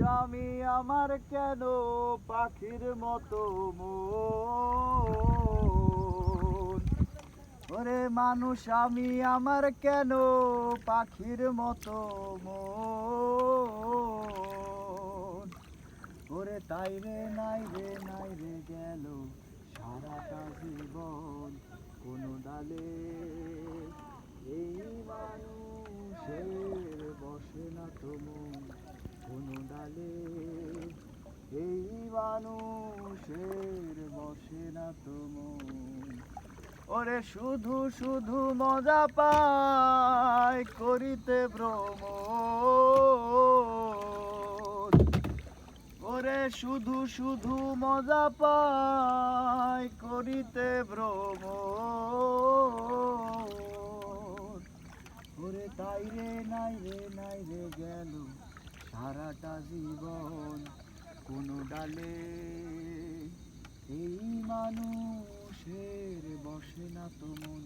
আমি আমার কেন পাখির মতো ওরে মানুষ, আমি আমার কেন পাখির মতো ওরে তাই রে, নাই রে নাই রে গেল সারাটা জীবন কোনো ডালে। এই মানুষের বসে না তো ডালে এই মানুষের বসে না তো ওরে শুধু শুধু মজা পায় করিতে ভ্রমণ। ওরে শুধু শুধু মজা পায় করিতে ভ্রমণ। ওরে তাই রে, নাই রে নাই রে গেল সারাটা জীবন কোনো ডালে। এই মানুষের বসে না তো মন।